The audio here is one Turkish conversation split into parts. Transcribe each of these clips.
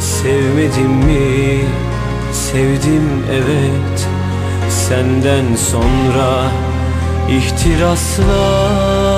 sevmedim mi? Sevdim evet Senden sonra ihtirasla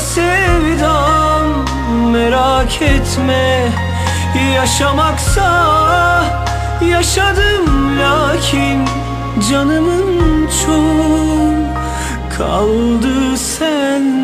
Sevdam merak etme. Yaşamaksa yaşadım lakin Canımın çoğu kaldı sende